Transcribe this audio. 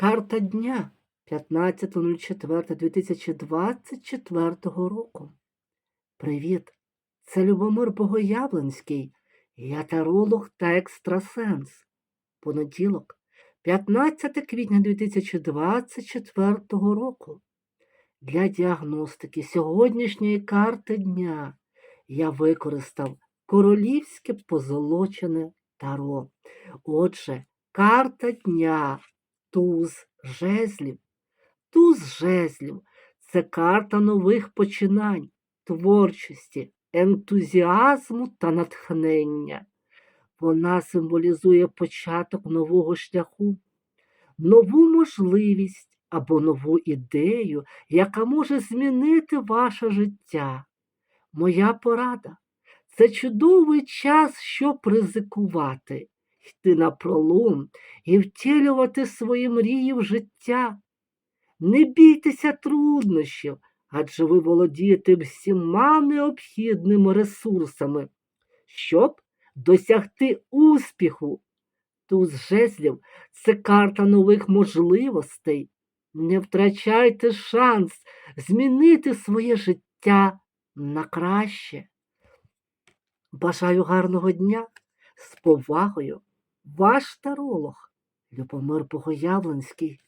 Карта дня 15.04.2024 року. Привіт! Це Любомир Богоявленський. Я таролог та екстрасенс. Понеділок, 15 квітня 2024 року. Для діагностики сьогоднішньої карти дня я використав королівське позолочене таро. Отже, карта дня туз жезлів. Туз жезлів це карта нових починань, творчості, ентузіазму та натхнення. Вона символізує початок нового шляху, нову можливість або нову ідею, яка може змінити ваше життя. Моя порада це чудовий час, щоб ризикувати, йти на пролом і втілювати свої мрії в життя. Не бійтеся труднощів, адже ви володієте всіма необхідними ресурсами, щоб досягти успіху. Туз жезлів це карта нових можливостей. Не втрачайте шанс змінити своє життя на краще. Бажаю гарного дня з повагою. Ваш таролог Любомир Богоявленський.